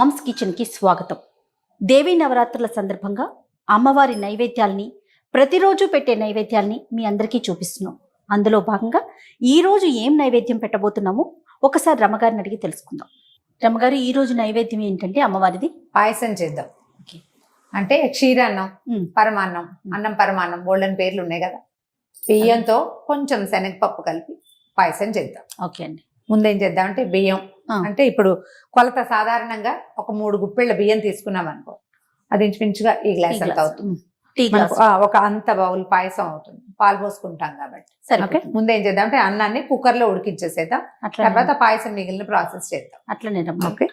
Moms కిచెన్కి స్వాగతం. దేవీ నవరాత్రుల సందర్భంగా అమ్మవారి నైవేద్యాల్ని ప్రతిరోజు పెట్టే నైవేద్యాల్ని మీ అందరికీ చూపిస్తున్నాం. అందులో భాగంగా ఈ రోజు ఏం నైవేద్యం పెట్టబోతున్నామో ఒకసారి రమ్మగారిని అడిగి తెలుసుకుందాం. రమ్మగారు ఈ రోజు నైవేద్యం ఏంటంటే అమ్మవారిది? పాయసం చేద్దాం. ఓకే. అంటే క్షీరాన్నం పరమాన్నం అన్నం పరమాన్నం గోల్డెన్ పేర్లు ఉన్నాయి కదా. బియ్యంతో కొంచెం శనగపప్పు కలిపి పాయసం చేద్దాం. ఓకే అండి. ముందేం చేద్దాం అంటే బియ్యం. అంటే ఇప్పుడు కొలత సాధారణంగా ఒక మూడు గుప్పిళ్ళ బియ్యం తీసుకున్నాం అనుకో. అది ఇంచుమించుగా ఈ గ్లాస్. అంత. అవుతుంది ఒక అంత బౌల్ పాయసం అవుతుంది. పాలు పోసుకుంటాం కాబట్టి. సరే ఓకే? ముందేం చేద్దాం అంటే అన్నాన్ని కుక్కర్లో ఉడికించేసేద్దాం. అట్లా తర్వాత పాయసం మిగిలిన ప్రాసెస్ చేద్దాం. అట్లనే ఓకే?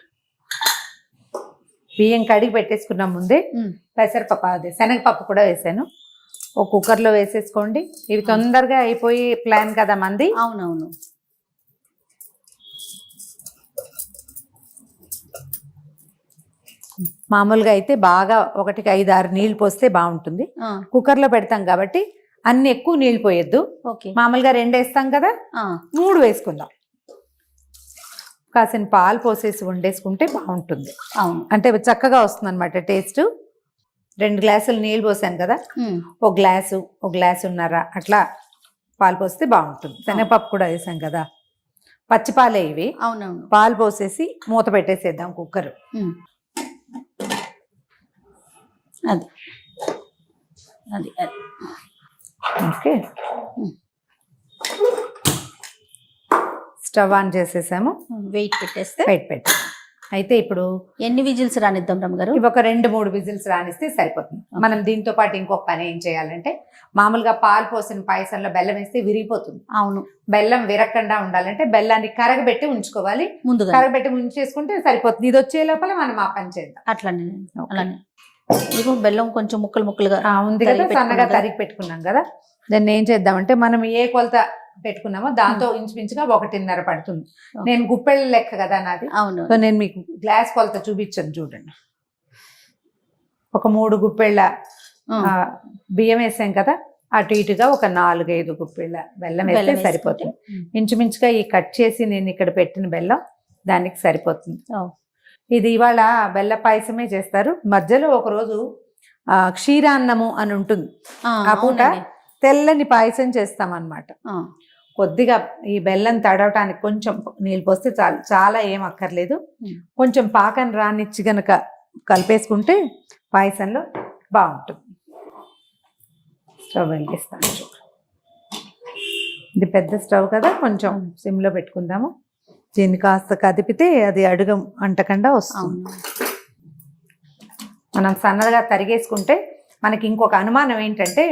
బియ్యం కడిగి పెట్టేసుకున్నాం ముందే. పెసరపప్పు అదే శనగపప్పు కూడా వేసాను. ఒక కుక్కర్లో వేసేసుకోండి. ఇవి తొందరగా అయిపోయి ప్లాన్ కదా మంది. అవునవును. మామూలుగా అయితే బాగా ఒకటికి ఐదు ఆరు నీళ్ళు పోస్తే బాగుంటుంది. కుక్కర్లో పెడతాం కాబట్టి అన్ని ఎక్కువ నీళ్ళు పోయొద్దు. మామూలుగా రెండు వేస్తాం కదా మూడు వేసుకుందాం. కాసిన పాలు పోసేసి వండేసుకుంటే బాగుంటుంది. అవును. అంటే చక్కగా వస్తుంది అనమాట టేస్ట్. రెండు గ్లాసులు నీళ్ళు పోసాను కదా? ఒక గ్లాసు ఒక గ్లాసు ఉన్నర అట్లా పాలు పోస్తే బాగుంటుంది. శనగపప్పు కూడా వేసాం కదా? పచ్చిపాలే ఇవి. అవునవును. పాలు పోసేసి మూత పెట్టేసేద్దాం కుక్కర్. అది. అది అది. ఓకే. స్టవ్ ఆన్ చేసేసాము. వెయిట్ పెట్టేస్తే. బయట పెట్టి. అయితే ఇప్పుడు ఎన్ని విజిల్స్ రానిద్దాం రమ్మగారు ఇవి ఒక రెండు మూడు విజిల్స్ రానిస్తే సరిపోతుంది. మనం దీంతో పాటు ఇంకొక పని ఏం చేయాలంటే మామూలుగా పాలు పోసిన పాయసంలో బెల్లం వేస్తే విరిగిపోతుంది. అవును. బెల్లం విరగకుండా ఉండాలంటే బెల్లాన్ని కరగబెట్టి ఉంచుకోవాలి. ముందుగా కరగబెట్టి ఉంచేసుకుంటే సరిపోతుంది. ఇది వచ్చే లోపల మనం ఆ పని చేద్దాం. అట్లానే. అలానే. ఇదిగో బెల్లం కొంచెం ముక్కలు ముక్కలుగా ఉంది కదా సన్నగా. తరిగి పెట్టుకున్నాం కదా. దాన్ని ఏం చేద్దామంటే మనం ఏ కొలత పెట్టుకున్నామో దాంతో ఇంచుమించుగా ఒకటిన్నర పడుతుంది. నేను గుప్పెళ్ళ లెక్క కదా నాది. అవును. సో నేను మీకు గ్లాస్ కొలత చూపించాను చూడండి. ఒక మూడు గుప్పెళ్ళ బియ్యం వేసాం కదా అటు ఇటుగా ఒక నాలుగైదు గుప్పెళ్ళ బెల్లం వేస్తే సరిపోతుంది. ఇంచుమించుగా ఈ కట్ చేసి నేను ఇక్కడ పెట్టిన బెల్లం దానికి సరిపోతుంది. ఇది ఇవాళ బెల్ల పాయసమే చేస్తారు. మధ్యలో ఒక రోజు ఆ, క్షీరాన్నము అని ఉంటుంది. ఆ, పూట. తెల్లని పాయసం చేస్తాం అన్నమాట కొద్దిగా ఈ బెల్లం తడవటానికి కొంచెం నీళ్ళు పోస్తే చాలు. చాలా ఏం అక్కర్లేదు. కొంచెం పాకం రానిచ్చి గనక కలిపేసుకుంటే పాయసంలో బాగుంటుంది. స్టవ్ వెలిగిస్తాను ఇది పెద్ద స్టవ్ కదా కొంచెం సిమ్లో పెట్టుకుందాము. దీన్ని కాస్త కదిపితే అది అడుగు అంటకుండా వస్తుంది. మనం సన్నగా తరిగేసుకుంటే మనకి ఇంకొక అనుమానం ఏంటంటే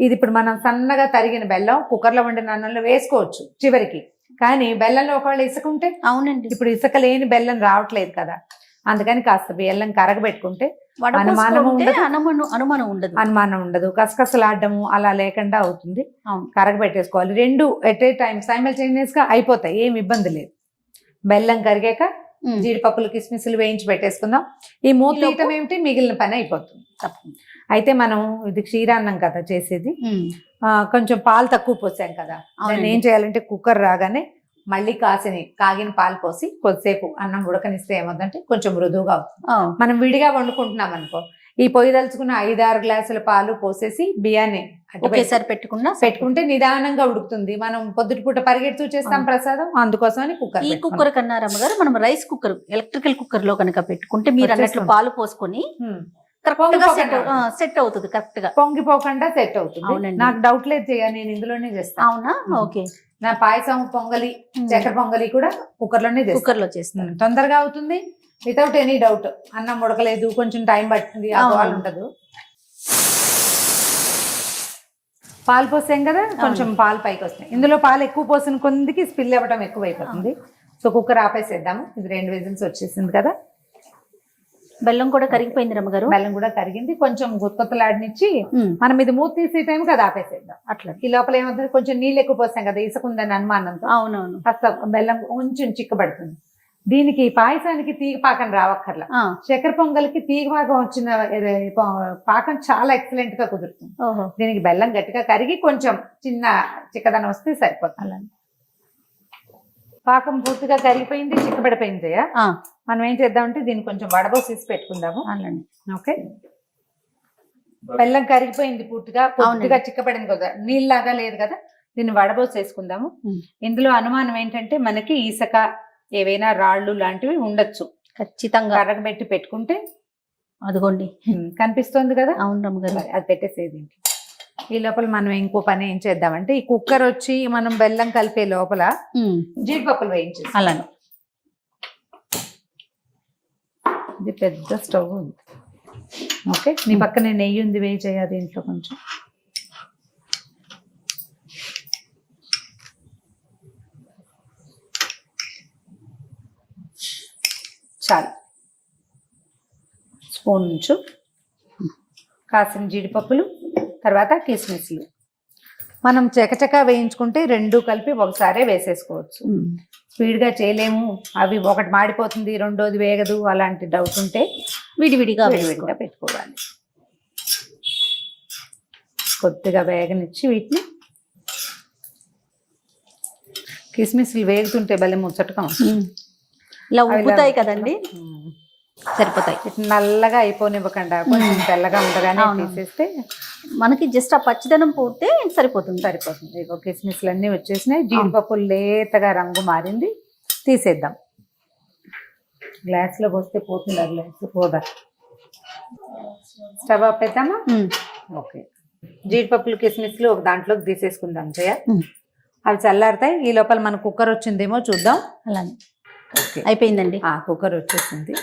ఇది ఇప్పుడు మనం సన్నగా తరిగిన బెల్లం కుక్కర్లో వండిన అన్నంలో వేసుకోవచ్చు చివరికి. కానీ బెల్లంలో ఒకవేళ ఇసుకుంటే? అవునండి. ఇప్పుడు ఇసుక లేని బెల్లం రావట్లేదు కదా. అందుకని కాస్త బెల్లం కరగబెట్టుకుంటే వడపోసుకుంటే ఉండదు. అనుమానం అనుమానం ఉండదు. అనుమానం ఉండదు. కసకసలాడము అలా లేకుండా అవుతుంది. అవును. కరగబెట్టేసుకోవాలి. రెండు ఎట్ ఏ టైం సైమల్టేనియస్గా అయిపోతాయి. ఏం ఇబ్బంది లేదు. బెల్లం కరిగాక జీడిపప్పులు కిస్మిస్లు వేయించి పెట్టేసుకుందాం. ఈ మూత తీయటం ఏమిటి మిగిలిన పని అయిపోతుంది. అయితే మనం ఇది క్షీరాన్నం కదా చేసేది. కొంచెం పాలు తక్కువ పోసాం కదా. దాన్ని అవునండి. ఏం చేయాలంటే కుక్కర్ రాగానే మళ్ళీ కాసిన కాగిన పాలు పోసి కొద్దిసేపు అన్నం ఉడకనిస్తే ఏమవుతుందంటే కొంచెం మృదువుగా అవుతుంది. మనం విడిగా వండుకుంటున్నాం అనుకో ఈ పొయ్యి దలుచుకున్న ఐదు ఆరు గ్లాసుల పాలు పోసేసి బియ్యాన్ని ఒకేసారి పెట్టుకున్నా పెట్టుకుంటే నిదానంగా ఉడుకుతుంది. మనం పొద్దుటి పూట పరిగెడుతూ చేస్తాం. ప్రసాదం అందుకోసమని కుక్కర్ ఈ. కుక్కర్ కన్నా రమ్మగారు మనం రైస్ కుక్కర్ ఎలక్ట్రికల్ కుక్కర్లో కనుక పెట్టుకుంటే మీరు అన్నట్లు. పాలు పోసుకొని సెట్ అవుతుంది కరెక్ట్గా పొంగిపోకుండా సెట్ అవుతుంది. నాకు డౌట్ లేదు చెయ్య నేను ఇందులోనే చేస్తాను అవునా. ఓకే. నా పాయసం పొంగలి చక్కెర పొంగలి కూడా కుక్కర్లోనే చేస్తాను కుక్కర్లో చేస్తాను తొందరగా అవుతుంది. వితౌట్ ఎనీ డౌట్ అన్నం ఉడకలేదు కొంచెం టైం పట్టింది. గోల ఉండదు. పాలు పోసాం కదా కొంచెం పాలు పైకి వస్తాయి. ఇందులో పాలు ఎక్కువ పోసిన కొందికి స్పిల్ అవ్వడం ఎక్కువ అయిపోతుంది సో కుక్కర్ ఆపేసేద్దాము. ఇది రెండు విజిల్స్ వచ్చేసింది కదా. బెల్లం కూడా కరిగిపోయింది రమ్మగారు. బెల్లం కూడా కరిగింది. కొంచెం గుత్తలాడినిచ్చి మనం ఇది మూత తీసే టైం కదా ఆపేసేద్దాం. అట్లా. ఈ లోపల ఏమవుతుంది? కొంచెం నీళ్ళు ఎక్కువ పోసాం కదా ఇసుకుందని అనుమానంతో. అవునవును. కాస్త బెల్లం కొంచెం చిక్కబడుతుంది. దీనికి పాయసానికి తీగ పాకం రావక్కర్లా. చక్కెర పొంగల్కి తీగ పాకం వచ్చిన పాకం చాలా ఎక్సలెంట్గా కుదురుతుంది. దీనికి బెల్లం గట్టిగా కరిగి కొంచెం చిన్న చిక్కదనం వస్తే సరిపోతుంది. పాకం పూర్తిగా కరిగిపోయింది చిక్కబడిపోయింది మనం ఏం చేద్దామంటే దీన్ని కొంచెం వడబోసేసి పెట్టుకుందాము. అలానే. ఓకే. బెల్లం కరిగిపోయింది పూర్తిగా పూర్తిగా చిక్కబడింది కదా నీళ్ళలాగా లేదు కదా దీన్ని వడబోసేసుకుందాము. ఇందులో అనుమానం ఏంటంటే మనకి ఇసుక ఏవైనా రాళ్ళు లాంటివి ఉండొచ్చు. ఖచ్చితంగా. కరగబెట్టి పెట్టుకుంటే అదిగోండి. కనిపిస్తోంది కదా? అవును రమ్మగారు మరి అది పెట్టేసేది ఇంట్లో. ఈ లోపల మనం ఇంకో పని ఏం చేద్దామంటే ఈ కుక్కర్ వచ్చి మనం బెల్లం కలిపే లోపల జీడిపప్పులు వేయించేసి అలానే ఇది పెద్ద స్టవ్ ఉంది. ఓకే నీ పక్కన నెయ్యి ఉంది వేయి చేయాలి దీంట్లో కొంచెం చాలు స్పూన్ ఉంచు కాసిన జీడిపప్పులు తర్వాత కిస్మిస్లు. మనం చకచకా వేయించుకుంటే రెండు కలిపి ఒకసారే వేసేసుకోవచ్చు. స్పీడ్గా చేయలేము. అవి ఒకటి మాడిపోతుంది రెండోది వేగదు అలాంటి డౌట్ ఉంటే విడివిడిగా విడివిడిగా పెట్టుకోవాలి. కొద్దిగా వేగనిచ్చి వీటిని కిస్మిస్లు వేగుతుంటే భలే ముచ్చటగా ఉంటుంది. ఇలా ఉబ్బుతాయి కదండి. సరిపోతాయి. నల్లగా అయిపోనివ్వకుండా కొంచెం తెల్లగా ఉండగానే. తీసేస్తే మనకి జస్ట్ ఆ పచ్చిదనం పోతే సరిపోతుంది. సరిపోతుంది. ఇగో కిస్మిస్లు అన్నీ వచ్చేసినాయి. జీడిపప్పులు లేతగా రంగు మారింది. తీసేద్దాం. గ్లాస్లో పోస్తే పోతుంది ఆ గ్లాస్ పోదా స్టవ్ ఆపేద్దామా ఉమ్, ఓకే. జీడిపప్పులు కిస్మిస్లు ఒక దాంట్లోకి తీసేసుకుందాం జయ. అవి చల్లారుతాయి. ఈ లోపల మన కుక్కర్ వచ్చిందేమో చూద్దాం. అలానే. ఓకే. అయిపోయిందండి. ఆ కుక్కర్ వచ్చేసింది.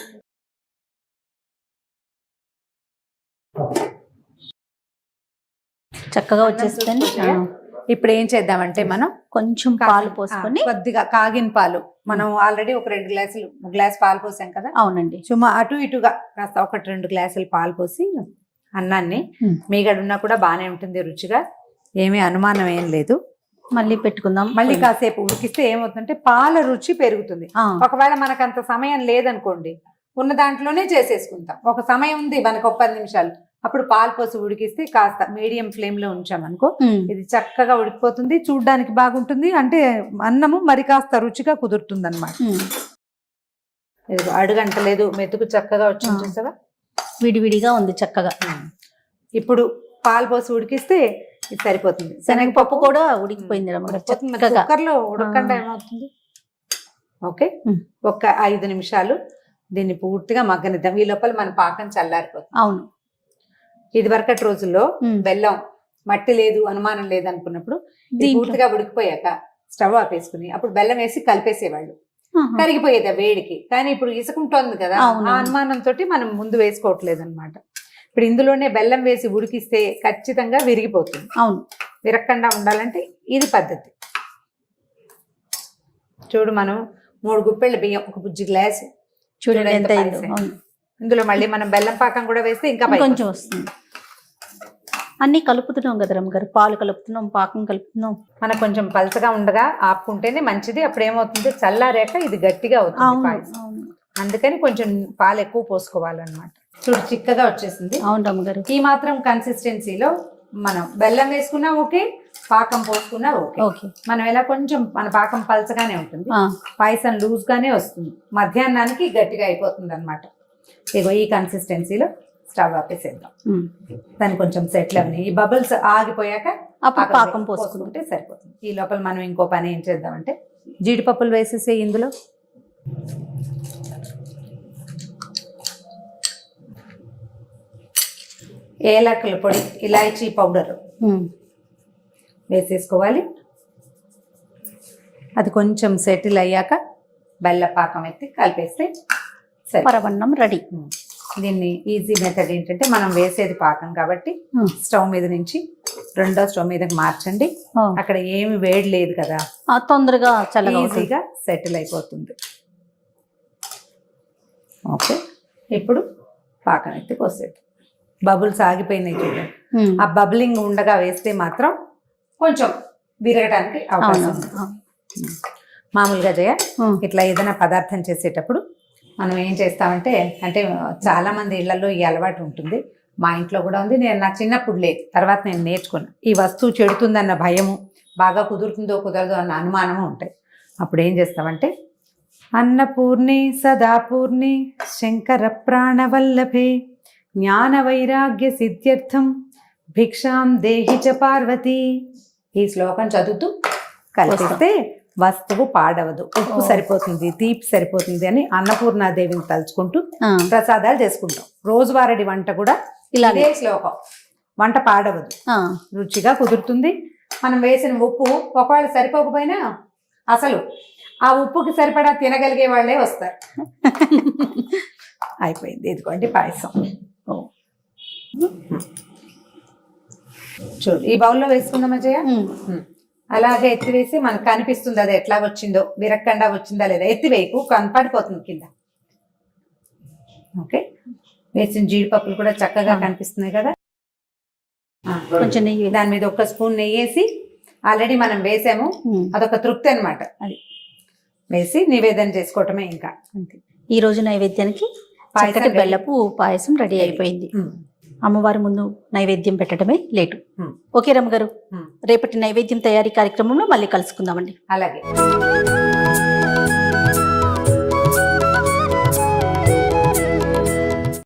చక్కగా వచ్చేస్తుంది ఇప్పుడు ఏం చేద్దామంటే మనం కొంచెం పాలు పోసుకొని కొద్దిగా కాగిన పాలు. మనం ఆల్రెడీ ఒక రెండు గ్లాసులు గ్లాస్ పాలు పోసాం కదా? అవునండి. సుమా అటు ఇటుగా కాస్త ఒకటి రెండు గ్లాసులు పాలు పోసి అన్నాన్ని. మీగడున్నా కూడా బాగానే ఉంటుంది రుచిగా. ఏమీ అనుమానం ఏం లేదు. మళ్ళీ పెట్టుకుందాం. మళ్ళీ కాసేపు ఉడికిస్తే ఏమవుతుందంటే పాల రుచి పెరుగుతుంది. ఒకవేళ మనకు అంత సమయం లేదనుకోండి ఉన్న దాంట్లోనే చేసేసుకుంటాం. ఒక సమయం ఉంది మనకు ఒక పది నిమిషాలు. అప్పుడు పాలు పోసి ఉడికిస్తే కాస్త మీడియం ఫ్లేమ్లో ఉంచామనుకో ఉమ్, ఇది చక్కగా ఉడికిపోతుంది చూడ్డానికి బాగుంటుంది అంటే అన్నము మరి కాస్త రుచిగా కుదురుతుంది అనమాట. అడుగంటలేదు మెతుకు చక్కగా వచ్చింది ఆ. చూసావా? విడివిడిగా ఉంది చక్కగా. ఇప్పుడు పాలు పోసి ఉడికిస్తే ఇది సరిపోతుంది. శనగపప్పు కూడా ఉడికిపోయింది రమ్మగారు చక్కగా. కుక్కర్లో ఉడకకుండా ఆ. ఏమవుతుంది? ఓకే. ఒక ఐదు నిమిషాలు దీన్ని పూర్తిగా మగ్గనిద్దాం. ఈ లోపల మన పాకం చల్లారిపోతుంది. అవును. ఇది వరకటి రోజుల్లో. బెల్లం మట్టి లేదు అనుమానం లేదు అనుకున్నప్పుడు పూర్తిగా ఉడికిపోయాక స్టవ్ ఆపేసుకుని అప్పుడు బెల్లం వేసి కలిపేసేవాళ్ళు. కరిగిపోయేది వేడికి. కానీ ఇప్పుడు ఇసుకుంటోంది కదా. ఆ అనుమానంతో మనం ముందు వేసుకోవట్లేదు అనమాట ఇప్పుడు ఇందులోనే బెల్లం వేసి ఉడికిస్తే ఖచ్చితంగా విరిగిపోతుంది. అవును. విరక్కుండా ఉండాలంటే ఇది పద్ధతి. చూడు మనం మూడు గుప్పెళ్ళ బియ్యం ఒక బుజ్జి గ్లాస్ చూడండి ఎంత ఇందులో మళ్ళీ మనం బెల్లం పాకం కూడా వేస్తే ఇంకా కొంచెం వస్తుంది. అన్ని కలుపుతున్నాం కదా రమ్మగారు పాలు కలుపుతున్నాం పాకం కలుపుతున్నాం. మనకు కొంచెం పలచగా ఉండగా ఆపుకుంటేనే మంచిది. అప్పుడు ఏమవుతుంది? చల్లారాక ఇది గట్టిగా అవుతుంది అందుకని కొంచెం పాలు ఎక్కువ పోసుకోవాలన్నమాట. చూడు చిక్కగా వచ్చేసింది. అవును రమ్మగారు ఈ మాత్రం కన్సిస్టెన్సీలో మనం బెల్లం వేసుకున్నా ఓకే. పాకం పోసుకున్నా ఓకే. మనం ఎలా కొంచెం మన పాకం పలచగానే ఉంటుంది. పాయసం లూజ్ గానే వస్తుంది. మధ్యాహ్నానికి గట్టిగా అయిపోతుంది అనమాట ఇగో ఈ కన్సిస్టెన్సీలో స్టవ్ ఆపేసేద్దాం. దాన్ని కొంచెం సెటిల్ అవని ఈ బబుల్స్ ఆగిపోయాక పాకం పోసుకుంటాం సరిపోతుంది. ఈ లోపల మనం ఇంకో పని ఏం చేద్దామంటే జీడిపప్పులు వేసేసే ఇందులో. ఏలకుల పొడి ఇలాచీ పౌడర్. వేసేసుకోవాలి. అది కొంచెం సెటిల్ అయ్యాక బెల్ల పాకం ఎత్తి కలిపేస్తే సరే. పరవన్నం రెడీ. దీన్ని ఈజీ మెథడ్ ఏంటంటే మనం వేసేది పాకం కాబట్టి. స్టవ్ మీద నుంచి రెండో స్టవ్ మీదకి మార్చండి. అక్కడ ఏమి వేడి లేదు కదా. తొందరగా అవుతుంది. ఈజీగా సెటిల్ అయిపోతుంది. ఓకే. ఇప్పుడు పాకం ఎత్తి పోసేది బబుల్స్ ఆగిపోయినాయి చూడండి. ఆ బబ్లింగ్ ఉండగా వేస్తే మాత్రం కొంచెం విరగడానికి అవకాశం ఉంది. మామూలుగా జయ. ఇట్లా ఏదైనా పదార్థం చేసేటప్పుడు మనం ఏం చేస్తామంటే అంటే చాలా మంది ఇళ్ళలో ఈ అలవాటు ఉంటుంది. మా ఇంట్లో కూడా ఉంది. నేను నా చిన్నప్పుడు లేదు తర్వాత నేను నేర్చుకున్నా. ఈ వస్తువు చెడుతుందన్న భయము బాగా కుదురుతుందో కుదరదో అన్న అనుమానము ఉంటాయి. అప్పుడు ఏం చేస్తామంటే అన్నపూర్ణి సదాపూర్ణి శంకర ప్రాణవల్లభే జ్ఞాన వైరాగ్య సిద్ధ్యర్థం భిక్షాం దేహి చ పార్వతి. ఈ శ్లోకం చదువుతూ కలిపిస్తే వస్తువు పాడవదు. ఉప్పు. సరిపోతుంది తీపి సరిపోతుంది అని అన్నపూర్ణాదేవిని తలుచుకుంటూ ప్రసాదాలు చేసుకుంటాం. రోజువారడి వంట కూడా ఇదే శ్లోకం. వంట పాడవదు. రుచిగా కుదురుతుంది. మనం వేసిన ఉప్పు ఒకవేళ సరిపోకపోయినా అసలు ఆ ఉప్పుకి సరిపడా తినగలిగే వాళ్ళే వస్తారు. అయిపోయింది. ఇదిగోండి పాయసం. ఓ. చూడు ఈ బౌల్లో వేసుకుందామా జయ? ఉమ్, అలాగే ఎత్తివేసి మనకు కనిపిస్తుంది అది ఎట్లా వచ్చిందో విరక్కండా వచ్చిందా లేదా ఎత్తివేయకు కనపడిపోతుంది కింద. ఓకే? వేసిన జీడిపప్పులు కూడా చక్కగా. కనిపిస్తున్నాయి కదా? కొంచెం నెయ్యి. దాని మీద ఒక స్పూన్ నెయ్యి వేసి ఆల్రెడీ మనం వేసాము. అదొక తృప్తి అన్నమాట. అది. వేసి నివేదన చేసుకోవటమే ఇంకా. అంతే. ఈ రోజు నైవేద్యానికి పాయసం. బెల్లపు పాయసం రెడీ. అయిపోయింది. అమ్మవారి ముందు నైవేద్యం పెట్టడమే లేటు. ఓకే రమ్మగారు. రేపటి నైవేద్యం తయారీ కార్యక్రమంలో మళ్ళీ కలుసుకుందామండి. అలాగే.